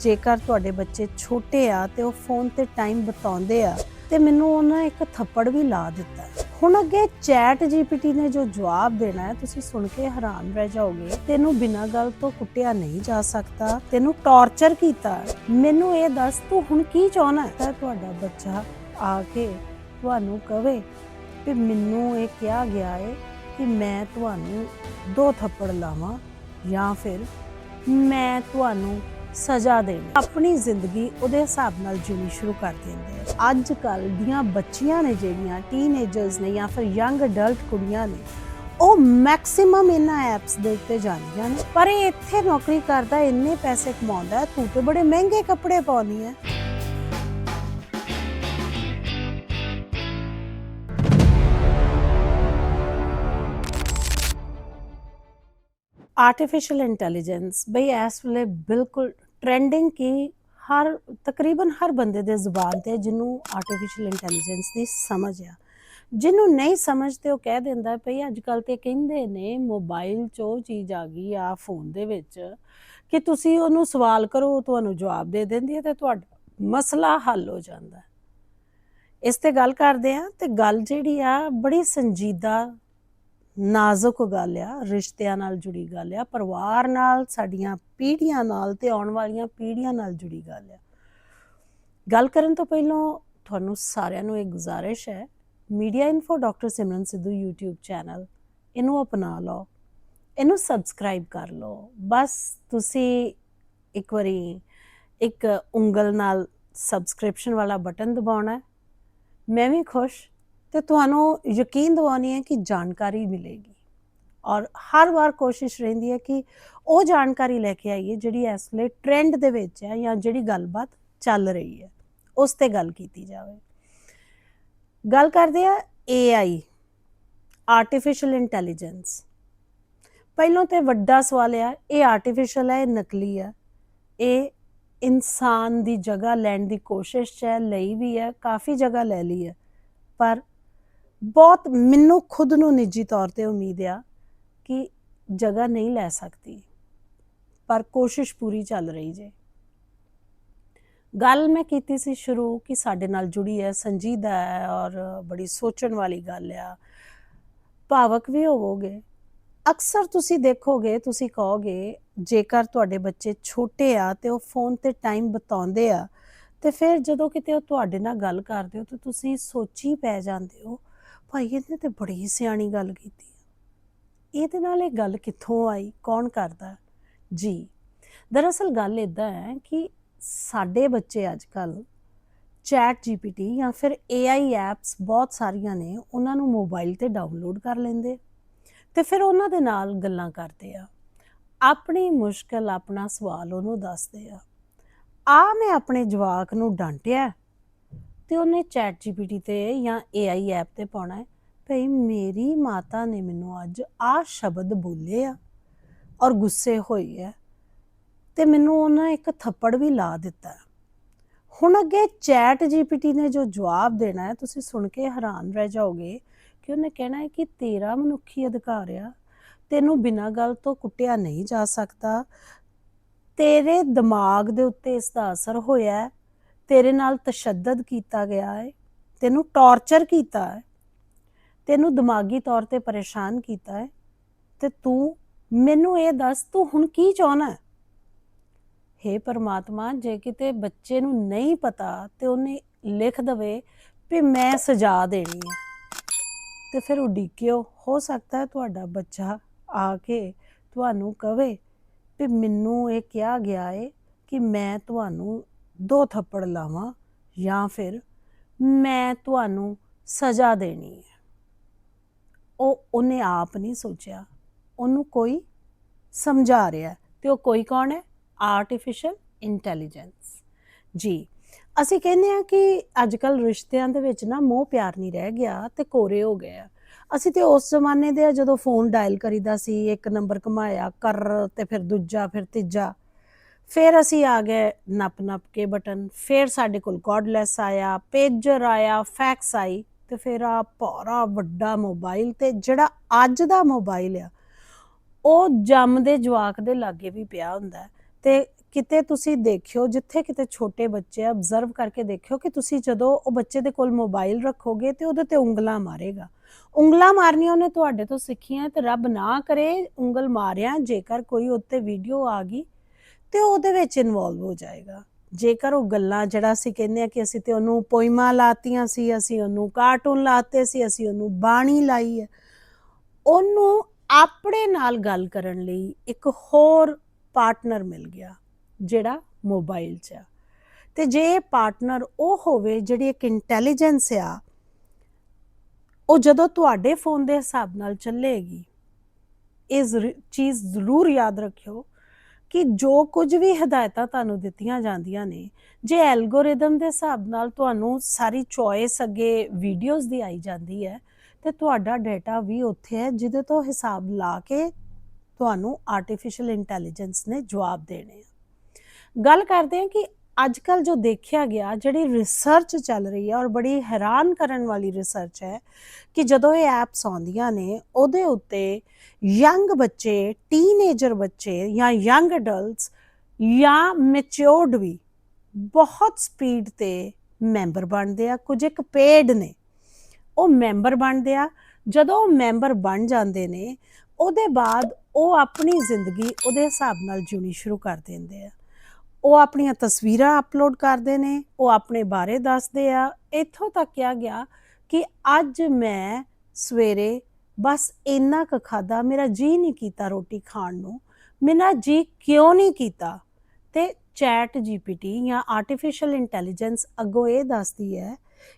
ਜੇਕਰ ਤੁਹਾਡੇ ਬੱਚੇ ਛੋਟੇ ਆ ਤੇ ਉਹ ਫੋਨ ਤੇ ਟਾਈਮ ਬਿਤਾਉਂਦੇ ਆ, ਤੇ ਮੈਨੂੰ ਉਹਨਾਂ ਇੱਕ ਥੱਪੜ ਵੀ ਲਾ ਦਿੱਤਾ। ਹੁਣ ਅੱਗੇ ਚੈਟ ਜੀਪੀਟੀ ਨੇ ਜੋ ਜਵਾਬ ਦੇਣਾ ਹੈ, ਤੁਸੀਂ ਸੁਣ ਕੇ ਹੈਰਾਨ ਰਹਿ ਜਾਓਗੇ। ਤੈਨੂੰ ਬਿਨਾਂ ਗੱਲ ਤੋਂ ਕੁੱਟਿਆ ਨਹੀਂ ਜਾ ਸਕਦਾ, ਤੈਨੂੰ ਟੌਰਚਰ ਕੀਤਾ ਮੈਨੂੰ ਇਹ ਦੱਸ, ਤੂੰ ਹੁਣ ਕੀ ਚਾਹਨਾ ਹੈ? ਤੁਹਾਡਾ ਬੱਚਾ ਆ ਕੇ ਤੁਹਾਨੂੰ ਕਵੇ ਕਿ ਮੈਨੂੰ ਇਹ ਕਿਹਾ ਗਿਆ ਹੈ ਕਿ ਮੈਂ ਤੁਹਾਨੂੰ ਦੋ ਥੱਪੜ ਲਾਵਾਂ ਜਾਂ ਫਿਰ ਮੈਂ ਤੁਹਾਨੂੰ ਸਜ਼ਾ ਦੇਣੀ। ਆਪਣੀ ਜ਼ਿੰਦਗੀ ਉਹਦੇ ਹਿਸਾਬ ਨਾਲ ਜੀਣੀ ਸ਼ੁਰੂ ਕਰ ਦਿੰਦੇ ਅੱਜ ਕੱਲ ਦੀਆਂ ਬੱਚੀਆਂ ਨੇ ਜਿਹੜੀਆਂ ਟੀਨੇਜਰਸ ਨੇ ਜਾਂ ਫਿਰ ਯੰਗ ਅਡਲਟ ਕੁੜੀਆਂ ਨੇ, ਉਹ ਮੈਕਸਿਮਮ ਇਹਨਾਂ ਐਪਸ ਦੇ ਉੱਤੇ ਜਾਂਦੀਆਂ ਨੇ। ਪਰ ਇਹ ਇੱਥੇ ਨੌਕਰੀ ਕਰਦਾ, ਇੰਨੇ ਪੈਸੇ ਕਮਾਉਂਦਾ, ਤੂੰ ਤੇ ਬੜੇ ਮਹਿੰਗੇ ਕੱਪੜੇ ਪਾਉਣੀ ਹੈ ਆਰਟੀਫੀਸ਼ੀਅਲ ਇੰਟੈਲੀਜੈਂਸ ਬਈ ਇਸ ਵੇਲੇ ਬਿਲਕੁਲ ਟ੍ਰੈਂਡਿੰਗ ਕੀ ਹਰ, ਤਕਰੀਬਨ ਹਰ ਬੰਦੇ ਦੇ ਜ਼ੁਬਾਨ ਤੇ ਜਿਹਨੂੰ ਆਰਟੀਫੀਸ਼ੀਅਲ ਇੰਟੈਲੀਜੈਂਸ ਦੀ ਸਮਝ ਆ। ਜਿਹਨੂੰ ਨਹੀਂ ਸਮਝ ਸਮਝਦੇ ਉਹ ਕਹਿ ਦਿੰਦਾ ਭਈ ਅੱਜ ਕੱਲ ਤੇ ਕਹਿੰਦੇ ਨੇ ਮੋਬਾਈਲ 'ਚ ਉਹ ਚੀਜ਼ ਆ ਗਈ ਆ ਫੋਨ ਦੇ ਵਿੱਚ ਕਿ ਤੁਸੀਂ ਉਹਨੂੰ ਸਵਾਲ ਕਰੋ, ਉਹ ਤੁਹਾਨੂੰ ਜਵਾਬ ਦੇ ਦਿੰਦੀ ਹੈ ਤੇ ਤੁਹਾਡਾ ਮਸਲਾ ਹੱਲ ਹੋ ਜਾਂਦਾ। ਇਸ ਤੇ ਗੱਲ ਕਰਦੇ ਆ ਤੇ ਗੱਲ ਜਿਹੜੀ ਆ ਬੜੀ ਸੰਜੀਦਾ ਨਾਜ਼ੁਕ ਗੱਲ ਆ, ਰਿਸ਼ਤਿਆਂ ਨਾਲ ਜੁੜੀ ਗੱਲ ਆ, ਪਰਿਵਾਰ ਨਾਲ, ਸਾਡੀਆਂ ਪੀੜ੍ਹੀਆਂ ਨਾਲ ਤੇ ਆਉਣ ਵਾਲੀਆਂ ਪੀੜ੍ਹੀਆਂ ਨਾਲ ਜੁੜੀ ਗੱਲ ਆ। ਗੱਲ ਕਰਨ ਤੋਂ ਪਹਿਲਾਂ ਤੁਹਾਨੂੰ ਸਾਰਿਆਂ ਨੂੰ ਇੱਕ ਗੁਜ਼ਾਰਿਸ਼ ਹੈ, media info doctor Simran Sidhu YouTube channel, ਇਹਨੂੰ ਅਪਣਾ ਲਓ, ਇਹਨੂੰ ਸਬਸਕ੍ਰਾਈਬ ਕਰ ਲਓ। ਬਸ ਤੁਸੀਂ ਇੱਕ ਵਾਰੀ ਇੱਕ ਉਂਗਲ ਨਾਲ ਸਬਸਕ੍ਰਿਪਸ਼ਨ ਵਾਲਾ ਬਟਨ ਦਬਾਉਣਾ ਮੈਂ ਵੀ ਖੁਸ਼ ਤੇ ਤੁਹਾਨੂੰ ਯਕੀਨ ਦਿਵਾਉਣੀ ਹੈ ਕਿ ਜਾਣਕਾਰੀ ਮਿਲੇਗੀ। ਔਰ ਹਰ ਵਾਰ ਕੋਸ਼ਿਸ਼ ਰਹਿੰਦੀ ਹੈ ਕਿ ਉਹ ਜਾਣਕਾਰੀ ਲੈ ਕੇ ਆਈਏ ਜਿਹੜੀ ਇਸ ਵੇਲੇ ਟ੍ਰੈਂਡ ਦੇ ਵਿੱਚ ਹੈ ਜਾਂ ਜਿਹੜੀ ਗੱਲਬਾਤ ਚੱਲ ਰਹੀ ਹੈ। ਉਸ ਤੇ ਗੱਲ ਕੀਤੀ ਜਾਵੇ। ਗੱਲ ਕਰਦੇ ਆ AI ਆਰਟੀਫੀਸ਼ੀਅਲ ਇੰਟੈਲੀਜੈਂਸ ਪਹਿਲਾਂ ਤੇ ਵੱਡਾ ਸਵਾਲ ਹੈ ਇਹ ਆਰਟੀਫੀਸ਼ੀਅਲ ਹੈ, ਇਹ ਨਕਲੀ ਹੈ? ਇਹ ਇਨਸਾਨ ਦੀ ਜਗ੍ਹਾ ਲੈਣ ਦੀ ਕੋਸ਼ਿਸ਼ 'ਚ ਹੈ, ਲਈ ਵੀ ਹੈ, ਕਾਫੀ ਜਗ੍ਹਾ ਲੈ ਲਈ ਹੈ। ਪਰ ਬਹੁਤ ਮੈਨੂੰ ਖੁਦ ਨੂੰ ਨਿੱਜੀ ਤੌਰ ਤੇ ਉਮੀਦ ਆ ਕਿ ਜਗ੍ਹਾ ਨਹੀਂ ਲੈ ਸਕਦੀ, ਪਰ ਕੋਸ਼ਿਸ਼ ਪੂਰੀ ਚੱਲ ਰਹੀ ਜੇ। ਗੱਲ ਮੈਂ ਕੀਤੀ ਸੀ ਸ਼ੁਰੂ ਕਿ ਸਾਡੇ ਨਾਲ ਜੁੜੀ ਹੈ ਸੰਜੀਦਾ ਹੈ ਔਰ ਬੜੀ ਸੋਚਣ ਵਾਲੀ ਗੱਲ ਆ। ਭਾਵਕ ਵੀ ਹੋਵੋਗੇ। ਅਕਸਰ ਤੁਸੀਂ ਦੇਖੋਗੇ, ਤੁਸੀਂ ਕਹੋਗੇ, ਜੇਕਰ ਤੁਹਾਡੇ ਬੱਚੇ ਛੋਟੇ ਆ ਤੇ ਉਹ ਫੋਨ ਤੇ ਟਾਈਮ ਬਿਤਾਉਂਦੇ ਆ, ਤੇ ਫਿਰ ਜਦੋਂ ਕਿਤੇ ਉਹ ਤੁਹਾਡੇ ਨਾਲ ਗੱਲ ਕਰਦੇ ਹੋ ਤਾਂ ਤੁਸੀਂ ਸੋਚੀ ਪੈ ਜਾਂਦੇ ਹੋ ਭਾਈ ਇਹਨੇ ਤੇ ਬੜੀ ਸਿਆਣੀ ਗੱਲ ਕੀਤੀ ਇਹਦੇ ਨਾਲ ਇਹ ਗੱਲ ਕਿੱਥੋਂ ਆਈ? ਕੌਣ ਕਰਦਾ? ਜੀ, ਦਰਅਸਲ ਗੱਲ ਇਦਾਂ ਹੈ ਕਿ ਸਾਡੇ ਬੱਚੇ ਅੱਜ ਕੱਲ ਚੈਟ ਜੀਪੀਟੀ ਜਾਂ ਫਿਰ AI ਐਪਸ ਬਹੁਤ ਸਾਰੀਆਂ ਨੇ, ਉਹਨਾਂ ਨੂੰ ਮੋਬਾਈਲ ਤੇ ਡਾਊਨਲੋਡ ਕਰ ਲੈਂਦੇ ਤੇ ਫਿਰ ਉਹਨਾਂ ਦੇ ਨਾਲ ਗੱਲਾਂ ਕਰਦੇ ਆ। ਆਪਣੀ ਮੁਸ਼ਕਲ, ਆਪਣਾ ਸਵਾਲ ਉਹਨੂੰ ਦੱਸਦੇ ਆ। ਆ ਮੈਂ ਆਪਣੇ ਜਵਾਕ ਨੂੰ ਡਾਂਟਿਆ ਤੇ ਉਹਨੇ ਚੈਟ ਜੀਪੀਟੀ ਤੇ ਜਾਂ AI ਐਪ ਤੇ ਪਾਉਣਾ ਹੈ। ਭਈ ਮੇਰੀ ਮਾਤਾ ਨੇ ਮੈਨੂੰ ਅੱਜ ਆ ਸ਼ਬਦ ਬੋਲੇ ਆ ਔਰ ਗੁੱਸੇ ਹੋਈ ਹੈ ਤੇ ਮੈਨੂੰ ਉਹਨਾਂ ਇੱਕ ਥੱਪੜ ਵੀ ਲਾ ਦਿੱਤਾ। ਹੁਣ ਅੱਗੇ ਚੈਟ ਜੀਪੀਟੀ ਨੇ ਜੋ ਜਵਾਬ ਦੇਣਾ ਹੈ, ਤੁਸੀਂ ਸੁਣ ਕੇ ਹੈਰਾਨ ਰਹਿ ਜਾਓਗੇ ਕਿ ਉਹਨੇ ਕਹਿਣਾ ਹੈ ਕਿ ਤੇਰਾ ਮਨੁੱਖੀ ਅਧਿਕਾਰ ਆ, ਤੈਨੂੰ ਬਿਨਾਂ ਗੱਲ ਤੋਂ ਕੁੱਟਿਆ ਨਹੀਂ ਜਾ ਸਕਦਾ, ਤੇਰੇ ਦਿਮਾਗ ਦੇ ਉੱਤੇ ਇਸ ਦਾ ਅਸਰ ਹੋਇਆ ਤੇਰੇ ਨਾਲ ਤਸ਼ੱਦਦ ਕੀਤਾ ਗਿਆ ਹੈ, ਤੈਨੂੰ ਟੌਰਚਰ ਕੀਤਾ ਹੈ, ਤੈਨੂੰ ਦਿਮਾਗੀ ਤੌਰ ਤੇ ਪਰੇਸ਼ਾਨ ਕੀਤਾ ਹੈ, ਤੇ ਤੂੰ ਮੈਨੂੰ ਇਹ ਦੱਸ, ਤੂੰ ਹੁਣ ਕੀ ਚਾਹਨਾ ਹੈ? ਹੇ ਪਰਮਾਤਮਾ, ਜੇ ਕਿਤੇ ਬੱਚੇ ਨੂੰ ਨਹੀਂ ਪਤਾ ਤੇ ਉਹਨੇ ਲਿਖ ਦਵੇ ਵੀ ਮੈਂ ਸਜ਼ਾ ਦੇਣੀ ਹੈ, ਤੇ ਫਿਰ ਉਡੀਕਿਓ, ਹੋ ਸਕਦਾ ਹੈ ਤੁਹਾਡਾ ਬੱਚਾ ਆ ਕੇ ਤੁਹਾਨੂੰ ਕਵੇ ਵੀ ਮੈਨੂੰ ਇਹ ਕਿਹਾ ਗਿਆ ਏ ਕਿ ਮੈਂ ਤੁਹਾਨੂੰ ਦੋ ਥੱਪੜ ਲਾਵਾਂ ਜਾਂ ਫਿਰ ਮੈਂ ਤੁਹਾਨੂੰ ਸਜ਼ਾ ਦੇਣੀ ਹੈ। ਉਹ ਉਹਨੇ ਆਪ ਨਹੀਂ ਸੋਚਿਆ। ਉਹਨੂੰ ਕੋਈ ਸਮਝਾ ਰਿਹਾ ਹੈ। ਤੇ ਉਹ ਕੋਈ ਕੌਣ ਹੈ? ਆਰਟੀਫੀਸ਼ੀਅਲ ਇੰਟੈਲੀਜੈਂਸ ਜੀ, ਅਸੀਂ ਕਹਿੰਦੇ ਆ ਕਿ ਅੱਜ ਕੱਲ ਰਿਸ਼ਤਿਆਂ ਦੇ ਵਿੱਚ ਨਾ ਮੋਹ ਪਿਆਰ ਨਹੀਂ ਰਹਿ ਗਿਆ ਤੇ ਕੋਰੇ ਹੋ ਗਏ ਆ। ਅਸੀਂ ਤੇ ਉਸ ਜ਼ਮਾਨੇ ਦੇ ਆ ਜਦੋਂ ਫੋਨ ਡਾਇਲ ਕਰੀਦਾ ਸੀ, ਇੱਕ ਨੰਬਰ ਘਮਾਇਆ ਕਰ ਤੇ ਫਿਰ ਦੂਜਾ, ਫਿਰ ਤੀਜਾ। ਫਿਰ ਅਸੀਂ ਆ ਗਏ ਨੱਪ ਨੱਪ ਕੇ ਬਟਨ, ਫਿਰ ਸਾਡੇ ਕੋਲ ਕਾਰਡਲੈਸ ਆਇਆ ਪੇਜਰ ਆਇਆ ਫੈਕਸ ਆਈ ਤੇ ਫਿਰ ਆ ਭਾਰਾ ਵੱਡਾ ਮੋਬਾਈਲ ਤੇ ਜਿਹੜਾ ਅੱਜ ਦਾ ਮੋਬਾਈਲ ਆ, ਉਹ ਜੰਮ ਦੇ ਜਵਾਕ ਦੇ ਲਾਗੇ ਵੀ ਪਿਆ ਹੁੰਦਾ। ਹੈ ਤੇ ਕਿਤੇ ਤੁਸੀਂ ਦੇਖਿਓ, ਜਿੱਥੇ ਕਿਤੇ ਛੋਟੇ ਬੱਚੇ ਆ ਅਬਜ਼ਰਵ ਕਰਕੇ ਦੇਖਿਓ ਕਿ ਤੁਸੀਂ ਜਦੋਂ ਉਹ ਬੱਚੇ ਦੇ ਕੋਲ ਮੋਬਾਈਲ ਰੱਖੋਗੇ ਤੇ ਉਹਦੇ ਤੇ ਉਂਗਲਾਂ ਮਾਰੇਗਾ। ਉਂਗਲਾਂ ਮਾਰਨੀਆਂ ਉਹਨੇ ਤੁਹਾਡੇ ਤੋਂ ਸਿੱਖੀਆਂ ਤੇ ਰੱਬ ਨਾ ਕਰੇ ਉਂਗਲ ਮਾਰਿਆ, ਜੇਕਰ ਕੋਈ ਉੱਤੇ ਵੀਡੀਓ ਆ ਗਈ ਤੇ ਉਹਦੇ ਵਿੱਚ ਇਨਵੋਲਵ ਹੋ ਜਾਏਗਾ। ਜੇਕਰ ਉਹ ਗੱਲਾਂ ਜਿਹੜਾ ਅਸੀਂ ਕਹਿੰਦੇ ਆ ਕਿ ਅਸੀਂ ਤੇ ਉਹਨੂੰ ਪੋਇਮਾ ਲਾਤੀਆਂ ਸੀ, ਅਸੀਂ ਉਹਨੂੰ ਕਾਰਟੂਨ ਲਾਤੇ ਸੀ, ਅਸੀਂ ਉਹਨੂੰ ਬਾਣੀ ਲਾਈ ਹੈ, ਉਹਨੂੰ ਆਪਣੇ ਨਾਲ ਗੱਲ ਕਰਨ ਲਈ ਇੱਕ ਹੋਰ ਪਾਰਟਨਰ ਮਿਲ ਗਿਆ, ਜਿਹੜਾ ਮੋਬਾਈਲ 'ਚ ਆ। ਤੇ ਜੇ ਪਾਰਟਨਰ ਉਹ ਹੋਵੇ ਜਿਹੜੀ ਇੱਕ ਇੰਟੈਲੀਜੈਂਸ ਆ, ਉਹ ਜਦੋਂ ਤੁਹਾਡੇ ਫੋਨ ਦੇ ਹਿਸਾਬ ਨਾਲ ਚੱਲੇਗੀ ਇਹ ਜ਼ਰੂ- ਚੀਜ਼ ਜ਼ਰੂਰ ਯਾਦ ਰੱਖਿਓ ਕਿ ਜੋ ਕੁਝ ਵੀ ਹਦਾਇਤਾਂ ਤੁਹਾਨੂੰ ਦਿੱਤੀਆਂ ਜਾਂਦੀਆਂ ਨੇ, ਜੇ ਐਲਗੋਰਿਦਮ ਦੇ ਹਿਸਾਬ ਨਾਲ ਤੁਹਾਨੂੰ ਸਾਰੀ ਚੋਇਸ ਅੱਗੇ ਵੀਡੀਓਜ਼ ਦੀ ਆਈ ਜਾਂਦੀ ਹੈ, ਤੇ ਤੁਹਾਡਾ ਡਾਟਾ ਵੀ ਉੱਥੇ ਹੈ ਜਿਹਦੇ ਤੋਂ ਹਿਸਾਬ ਲਾ ਕੇ ਤੁਹਾਨੂੰ ਆਰਟੀਫੀਸ਼ੀਅਲ ਇੰਟੈਲੀਜੈਂਸ ਨੇ ਜਵਾਬ ਦੇਣੇ ਆ। ਗੱਲ ਕਰਦੇ ਹਾਂ ਕਿ ਅੱਜ ਕੱਲ ਜੋ ਦੇਖਿਆ ਗਿਆ, ਜਿਹੜੀ ਰਿਸਰਚ ਚੱਲ ਰਹੀ ਹੈ ਔਰ ਬੜੀ ਹੈਰਾਨ ਕਰਨ ਵਾਲੀ ਰਿਸਰਚ ਹੈ ਕਿ ਜਦੋਂ ਇਹ ਐਪਸ ਆਉਂਦੀਆਂ ਨੇ, ਉਹਦੇ ਉੱਤੇ ਯੰਗ ਬੱਚੇ ਟੀਨੇਜਰ ਬੱਚੇ ਜਾਂ ਯੰਗ ਅਡਲਟਸ ਜਾਂ ਮੈਚਿਓਰਡ ਵੀ ਬਹੁਤ ਸਪੀਡ ਤੇ ਮੈਂਬਰ ਬਣਦੇ ਆ, ਕੁਝ ਇੱਕ ਪੇਡ ਨੇ। ਉਹ ਮੈਂਬਰ ਬਣਦੇ ਆ, ਜਦੋਂ ਉਹ ਮੈਂਬਰ ਬਣ ਜਾਂਦੇ ਨੇ, ਉਹਦੇ ਬਾਅਦ ਉਹ ਆਪਣੀ ਜ਼ਿੰਦਗੀ ਉਹਦੇ ਹਿਸਾਬ ਨਾਲ ਜਿਉਣੀ ਸ਼ੁਰੂ ਕਰ ਦਿੰਦੇ ਆ। ਉਹ ਆਪਣੀਆਂ ਤਸਵੀਰਾਂ ਅਪਲੋਡ ਕਰਦੇ ਨੇ, ਉਹ ਆਪਣੇ ਬਾਰੇ ਦੱਸਦੇ ਆ। ਇੱਥੋਂ ਤੱਕ ਕਿਹਾ ਗਿਆ ਕਿ ਅੱਜ ਮੈਂ ਸਵੇਰੇ ਬਸ ਇੰਨਾ ਕੁ ਖਾਦਾ ਮੇਰਾ ਜੀ ਨਹੀਂ ਕੀਤਾ ਰੋਟੀ ਖਾਣ ਨੂੰ। ਮੇਰਾ ਜੀ ਕਿਉਂ ਨਹੀਂ ਕੀਤਾ? ਤੇ ਚੈਟ ਜੀਪੀਟੀ ਜਾਂ ਆਰਟੀਫੀਸ਼ੀਅਲ ਇੰਟੈਲੀਜੈਂਸ ਅੱਗੋਂ ਇਹ ਦੱਸਦੀ ਹੈ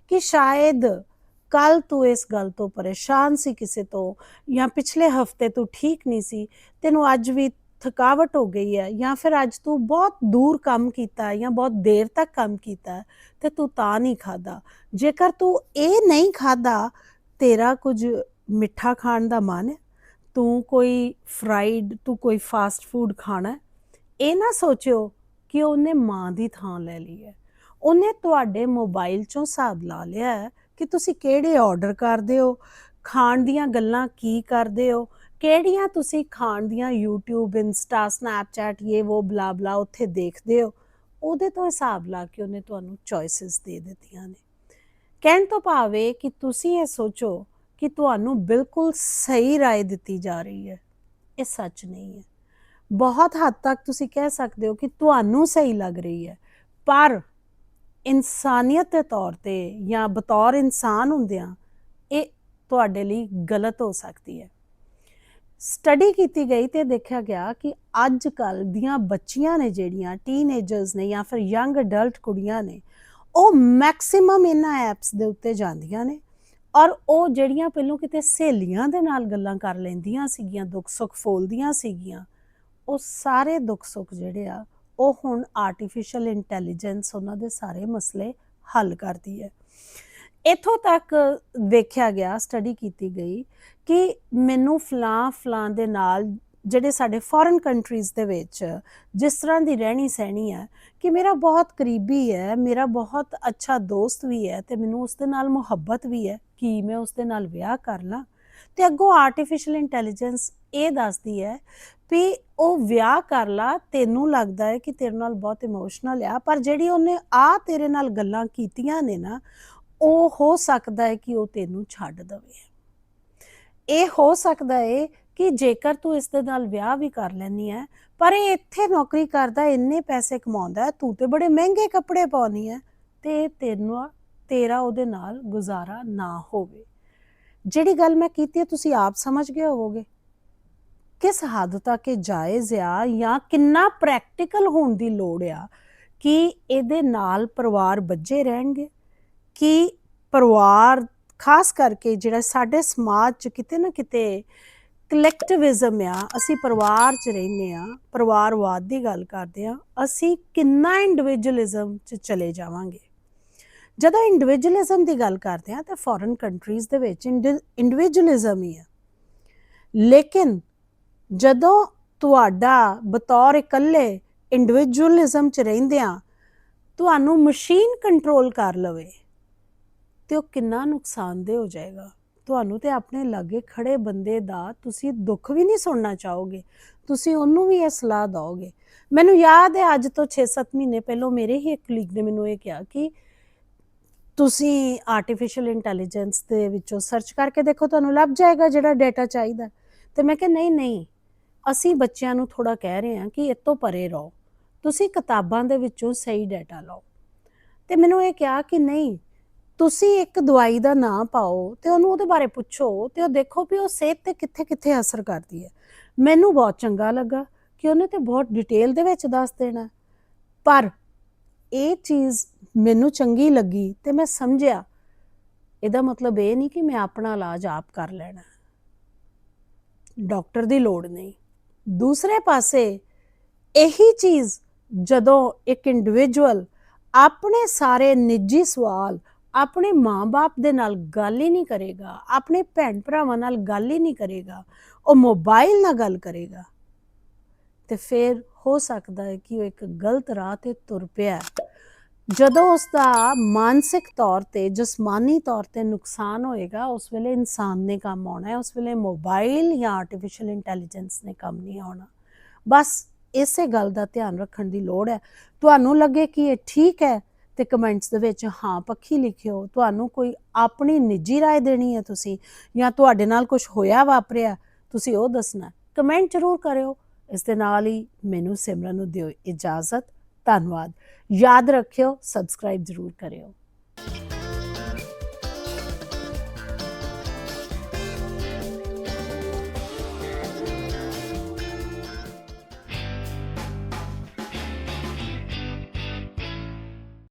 ਕਿ ਸ਼ਾਇਦ ਕੱਲ ਤੂੰ ਇਸ ਗੱਲ ਤੋਂ ਪਰੇਸ਼ਾਨ ਸੀ ਕਿਸੇ ਤੋਂ ਜਾਂ ਪਿਛਲੇ ਹਫ਼ਤੇ ਤੂੰ ਠੀਕ ਨਹੀਂ ਸੀ, ਤੈਨੂੰ ਅੱਜ ਵੀ ਥਕਾਵਟ ਹੋ ਗਈ ਹੈ ਜਾਂ ਫਿਰ ਅੱਜ ਤੂੰ ਬਹੁਤ ਦੂਰ ਕੰਮ ਕੀਤਾ ਜਾਂ ਬਹੁਤ ਦੇਰ ਤੱਕ ਕੰਮ ਕੀਤਾ ਹੈ, ਤੇ ਤੂੰ ਤਾਂ ਨਹੀਂ ਖਾਦਾ ਜੇਕਰ ਤੂੰ ਇਹ ਨਹੀਂ ਖਾਦਾ ਤੇਰਾ ਕੁਝ ਮਿੱਠਾ ਖਾਣ ਦਾ ਮਨ ਹੈ? ਤੂੰ ਕੋਈ ਫਰਾਈਡ ਤੂੰ ਕੋਈ ਫਾਸਟ ਫੂਡ ਖਾਣਾ ਇਹ ਨਾ ਸੋਚਿਓ ਕਿ ਉਹਨੇ ਮਾਂ ਦੀ ਥਾਂ ਲੈ ਲਈ ਹੈ। ਉਹਨੇ ਤੁਹਾਡੇ ਮੋਬਾਈਲ ਚੋਂ ਹਿਸਾਬ ਲਾ ਲਿਆ ਹੈ ਕਿ ਤੁਸੀਂ ਕਿਹੜੇ ਆਰਡਰ ਕਰਦੇ ਹੋ? ਖਾਣ ਦੀਆਂ ਗੱਲਾਂ ਕੀ ਕਰਦੇ ਹੋ? ਕਿਹੜੀਆਂ ਤੁਸੀਂ ਖਾਣ ਦੀਆਂ YouTube Insta Snapchat ਇਹ ਉਹ ਬਲਾ ਬਲਾ ਉੱਥੇ ਦੇਖਦੇ ਹੋ ਉਹਦੇ ਤੋਂ ਹਿਸਾਬ ਲਾ ਕੇ ਉਹਨੇ ਤੁਹਾਨੂੰ ਚੋਇਸਸ ਦੇ ਦਿੱਤੀਆਂ ਨੇ ਕਹਿਣ ਤੋਂ ਭਾਵੇਂ ਕਿ ਤੁਸੀਂ ਇਹ ਸੋਚੋ ਕਿ ਤੁਹਾਨੂੰ ਬਿਲਕੁਲ ਸਹੀ رائے ਦਿੱਤੀ ਜਾ ਰਹੀ ਹੈ ਇਹ ਸੱਚ ਨਹੀਂ ਹੈ ਬਹੁਤ ਹੱਦ ਤੱਕ ਤੁਸੀਂ ਕਹਿ ਸਕਦੇ ਹੋ ਕਿ ਤੁਹਾਨੂੰ ਸਹੀ ਲੱਗ ਰਹੀ ਹੈ ਪਰ ਇਨਸਾਨੀਅਤ ਦੇ ਤੌਰ ਤੇ ਜਾਂ ਬਤੌਰ ਇਨਸਾਨ ਹੁੰਦਿਆਂ ਇਹ ਤੁਹਾਡੇ ਲਈ ਗਲਤ ਹੋ ਸਕਦੀ ਹੈ ਸਟੱਡੀ ਕੀਤੀ ਗਈ ਤੇ ਦੇਖਿਆ ਗਿਆ ਕਿ ਅੱਜ ਕੱਲ ਦੀਆਂ ਬੱਚੀਆਂ ਨੇ ਜਿਹੜੀਆਂ ਟੀਨੇਜਰਸ ਨੇ ਜਾਂ ਫਿਰ ਯੰਗ ਅਡਲਟ ਕੁੜੀਆਂ ਨੇ, ਉਹ ਮੈਕਸਿਮਮ ਇਹਨਾਂ ਐਪਸ ਦੇ ਉੱਤੇ ਜਾਂਦੀਆਂ ਨੇ ਔਰ ਉਹ ਜਿਹੜੀਆਂ ਪਹਿਲਾਂ ਕਿਤੇ ਸਹੇਲੀਆਂ ਦੇ ਨਾਲ ਗੱਲਾਂ ਕਰ ਲੈਂਦੀਆਂ ਸੀਗੀਆਂ, ਦੁੱਖ ਸੁੱਖ ਫੋਲਦੀਆਂ ਸੀਗੀਆਂ, ਉਹ ਸਾਰੇ ਦੁੱਖ ਸੁੱਖ ਜਿਹੜੇ ਆ, ਉਹ ਹੁਣ ਆਰਟੀਫੀਸ਼ੀਅਲ ਇੰਟੈਲੀਜੈਂਸ ਉਹਨਾਂ ਦੇ ਸਾਰੇ ਮਸਲੇ ਹੱਲ ਕਰਦੀ ਹੈ। ਇਥੋਂ ਤੱਕ ਵੇਖਿਆ ਗਿਆ ਸਟੱਡੀ ਕੀਤੀ ਗਈ ਕਿ ਮੈਨੂੰ ਫਲਾਂ ਫਲਾਂ ਦੇ ਨਾਲ ਜਿਹੜੇ ਸਾਡੇ ਫੋਰਨ ਕੰਟਰੀਜ਼ ਦੇ ਵਿੱਚ ਜਿਸ ਤਰ੍ਹਾਂ ਦੀ ਰਹਿਣੀ ਸਹਿਣੀ ਹੈ ਕਿ ਮੇਰਾ ਬਹੁਤ ਕਰੀਬੀ ਹੈ, ਮੇਰਾ ਬਹੁਤ ਅੱਛਾ ਦੋਸਤ ਵੀ ਹੈ ਤੇ ਮੈਨੂੰ ਉਸ ਦੇ ਨਾਲ ਮੁਹੱਬਤ ਵੀ ਹੈ, ਕਿ ਮੈਂ ਉਸ ਦੇ ਨਾਲ ਵਿਆਹ ਕਰ ਲਾਂ? ਤੇ ਅੱਗੋਂ ਆਰਟੀਫੀਸ਼ੀਅਲ ਇੰਟੈਲੀਜੈਂਸ ਇਹ ਦੱਸਦੀ ਹੈ ਵੀ ਉਹ ਵਿਆਹ ਕਰ ਲਾ, ਤੈਨੂੰ ਲੱਗਦਾ ਹੈ ਕਿ ਤੇਰੇ ਨਾਲ ਬਹੁਤ ਇਮੋਸ਼ਨਲ ਆ, ਪਰ ਜਿਹੜੀ ਉਹਨੇ ਆ ਤੇਰੇ ਨਾਲ ਗੱਲਾਂ ਕੀਤੀਆਂ ਨੇ ਨਾ ਉਹ ਹੋ ਸਕਦਾ ਹੈ ਕਿ ਉਹ ਤੈਨੂੰ ਛੱਡ ਦਵੇ। ਇਹ ਹੋ ਸਕਦਾ ਹੈ ਕਿ ਜੇਕਰ ਤੂੰ ਇਸ ਦੇ ਨਾਲ ਵਿਆਹ ਵੀ ਕਰ ਲੈਣੀ ਹੈ, ਪਰ ਇਹ ਇੱਥੇ ਨੌਕਰੀ ਕਰਦਾ, ਇੰਨੇ ਪੈਸੇ ਕਮਾਉਂਦਾ, ਤੂੰ ਤੇ ਬੜੇ ਮਹਿੰਗੇ ਕੱਪੜੇ ਪਾਉਣੀ ਹੈ, ਤੇ ਤੈਨੂੰ ਤੇਰਾ ਉਹਦੇ ਨਾਲ ਗੁਜ਼ਾਰਾ ਨਾ ਹੋਵੇ। ਜਿਹੜੀ ਗੱਲ ਮੈਂ ਕੀਤੀ ਹੈ, ਤੁਸੀਂ ਆਪ ਸਮਝ ਗਏ ਹੋਵੋਗੇ। ਕਿਸ ਹੱਦ ਤੱਕ ਇਹ ਜਾਇਜ਼ ਆ ਜਾਂ ਕਿੰਨਾ ਪ੍ਰੈਕਟੀਕਲ ਹੋਣ ਦੀ ਲੋੜ ਆ ਕਿ ਇਹਦੇ ਨਾਲ ਪਰਿਵਾਰ ਬੱਝੇ ਰਹਿਣਗੇ? ਕਿ ਪਰਿਵਾਰ, ਖਾਸ ਕਰਕੇ ਜਿਹੜਾ ਸਾਡੇ ਸਮਾਜ 'ਚ ਕਿਤੇ ਨਾ ਕਿਤੇ ਕਲੈਕਟਿਵਿਜ਼ਮ ਆ, ਅਸੀਂ ਪਰਿਵਾਰ 'ਚ ਰਹਿੰਦੇ ਆ ਪਰਿਵਾਰਵਾਦ ਦੀ ਗੱਲ ਕਰਦੇ ਆ ਅਸੀਂ ਕਿੰਨਾ ਇੰਡੀਵਿਜੂਅਲਿਜ਼ਮ 'ਚ ਚਲੇ ਜਾਵਾਂਗੇ। ਜਦੋਂ ਇੰਡੀਵਿਜੂਅਲਿਜ਼ਮ ਦੀ ਗੱਲ ਕਰਦੇ ਆ ਤਾਂ ਫੋਰਨ ਕੰਟਰੀਜ਼ ਦੇ ਵਿੱਚ ਇੰਡੀਵਿਜੂਅਲਿਜ਼ਮ ਹੀ ਆ। ਲੇਕਿਨ ਜਦੋਂ ਤੁਹਾਡਾ ਬਤੌਰ ਇਕੱਲੇ ਇੰਡੀਵਿਜੂਅਲਿਜ਼ਮ 'ਚ ਰਹਿੰਦੇ ਰਹਿੰਦਿਆਂ ਤੁਹਾਨੂੰ ਮਸ਼ੀਨ ਕੰਟਰੋਲ ਕਰ ਲਵੇ। ਤੇ ਉਹ ਕਿੰਨਾ ਨੁਕਸਾਨਦੇ ਹੋ ਜਾਏਗਾ। ਤੁਹਾਨੂੰ ਤੇ ਆਪਣੇ ਲਾਗੇ ਖੜੇ ਬੰਦੇ ਦਾ ਤੁਸੀਂ ਦੁੱਖ ਵੀ ਨਹੀਂ ਸੁਣਨਾ ਚਾਹੋਗੇ। ਤੁਸੀਂ ਉਹਨੂੰ ਵੀ ਇਹ ਸਲਾਹ ਦਿਓਗੇ। ਮੈਨੂੰ ਯਾਦ ਹੈ ਅੱਜ ਤੋਂ 6-7 ਮਹੀਨੇ ਪਹਿਲਾਂ ਮੇਰੇ ਹੀ ਇੱਕ ਕਲੀਗ ਨੇ ਮੈਨੂੰ ਇਹ ਕਿਹਾ ਕਿ ਤੁਸੀਂ ਆਰਟੀਫੀਸ਼ੀਅਲ ਇੰਟੈਲੀਜੈਂਸ ਦੇ ਵਿੱਚੋਂ ਸਰਚ ਕਰਕੇ ਦੇਖੋ, ਤੁਹਾਨੂੰ ਲੱਭ ਜਾਏਗਾ ਜਿਹੜਾ ਡਾਟਾ ਚਾਹੀਦਾ। ਤੇ ਮੈਂ ਕਿਹਾ, ਨਹੀਂ ਨਹੀਂ। ਅਸੀਂ ਬੱਚਿਆਂ ਨੂੰ ਥੋੜਾ ਕਹਿ ਰਹੇ ਹਾਂ ਕਿ ਇਹ ਤੋਂ ਪਰੇ ਰਹੋ। ਤੁਸੀਂ ਕਿਤਾਬਾਂ ਦੇ ਵਿੱਚੋਂ ਸਹੀ ਡਾਟਾ ਲਓ। ਤੇ ਮੈਨੂੰ ਇਹ ਕਿਹਾ ਕਿ ਨਹੀਂ ਤੁਸੀਂ ਇੱਕ ਦਵਾਈ ਦਾ ਨਾਂ ਪਾਓ ਤੇ ਉਹਨੂੰ ਉਹਦੇ ਬਾਰੇ ਪੁੱਛੋ ਤੇ ਉਹ ਦੇਖੋ ਵੀ ਉਹ ਸਿਹਤ ਤੇ ਕਿੱਥੇ ਕਿੱਥੇ ਅਸਰ ਕਰਦੀ ਹੈ। ਮੈਨੂੰ ਬਹੁਤ ਚੰਗਾ ਲੱਗਾ ਕਿ ਉਹਨੇ ਤੇ ਬਹੁਤ ਡਿਟੇਲ ਦੇ ਵਿੱਚ ਦੱਸ ਦੇਣਾ। ਪਰ ਇਹ ਚੀਜ਼ ਮੈਨੂੰ ਚੰਗੀ ਲੱਗੀ ਤੇ ਮੈਂ ਸਮਝਿਆ। ਇਹਦਾ ਮਤਲਬ ਇਹ ਨਹੀਂ ਕਿ ਮੈਂ ਆਪਣਾ ਇਲਾਜ ਆਪ ਕਰ ਲੈਣਾ। ਡਾਕਟਰ ਦੀ ਲੋੜ ਨਹੀਂ। ਦੂਸਰੇ ਪਾਸੇ ਇਹੀ ਚੀਜ਼ ਜਦੋਂ ਇੱਕ ਇੰਡੀਵਿਜੂਅਲ ਆਪਣੇ ਸਾਰੇ ਨਿੱਜੀ ਸਵਾਲ ਆਪਣੇ ਮਾਂ-ਬਾਪ ਦੇ ਨਾਲ ਗੱਲ ਹੀ ਨਹੀਂ ਕਰੇਗਾ, ਆਪਣੇ ਭੈਣ ਭਰਾਵਾਂ ਨਾਲ ਗੱਲ ਹੀ ਨਹੀਂ ਕਰੇਗਾ, ਉਹ ਮੋਬਾਈਲ ਨਾਲ ਗੱਲ ਕਰੇਗਾ। ਤੇ ਫਿਰ ਹੋ ਸਕਦਾ ਹੈ ਕਿ ਉਹ ਇੱਕ ਗਲਤ ਰਾਹ ਤੇ ਤੁਰ ਪਿਆ ਜਦੋਂ ਉਸ ਦਾ ਮਾਨਸਿਕ ਤੌਰ ਤੇ, ਜਿਸਮਾਨੀ ਤੌਰ ਤੇ ਨੁਕਸਾਨ ਹੋਏਗਾ, ਉਸ ਵੇਲੇ ਇਨਸਾਨ ਨੇ ਕੰਮ ਆਉਣਾ ਹੈ, ਉਸ ਵੇਲੇ ਮੋਬਾਈਲ ਜਾਂ ਆਰਟੀਫੀਸ਼ੀਅਲ ਇੰਟੈਲੀਜੈਂਸ ਨੇ ਕੰਮ ਨਹੀਂ ਆਉਣਾ। ਬਸ ਇਸੇ ਗੱਲ ਦਾ ਧਿਆਨ ਰੱਖਣ ਦੀ ਲੋੜ ਹੈ। ਤੁਹਾਨੂੰ ਲੱਗੇ ਕਿ ਇਹ ਠੀਕ ਹੈ? ਤੇ ਕਮੈਂਟਸ ਦੇ ਵਿੱਚ ਹਾਂ ਪੱਖੀ ਲਿਖਿਓ ਤੁਹਾਨੂੰ ਕੋਈ ਆਪਣੀ ਨਿੱਜੀ رائے ਦੇਣੀ ਹੈ ਤੁਸੀਂ ਜਾਂ ਤੁਹਾਡੇ ਨਾਲ ਕੁਝ ਹੋਇਆ ਵਾਪਰਿਆ ਤੁਸੀਂ ਉਹ ਦੱਸਣਾ ਕਮੈਂਟ ਜ਼ਰੂਰ ਕਰਿਓ ਇਸ ਦੇ ਨਾਲ ਹੀ ਮੈਨੂੰ ਸਿਮਰਨ ਨੂੰ ਦਿਓ ਇਜਾਜ਼ਤ ਧੰਨਵਾਦ ਯਾਦ ਰੱਖਿਓ ਸਬਸਕ੍ਰਾਈਬ ਜ਼ਰੂਰ ਕਰਿਓ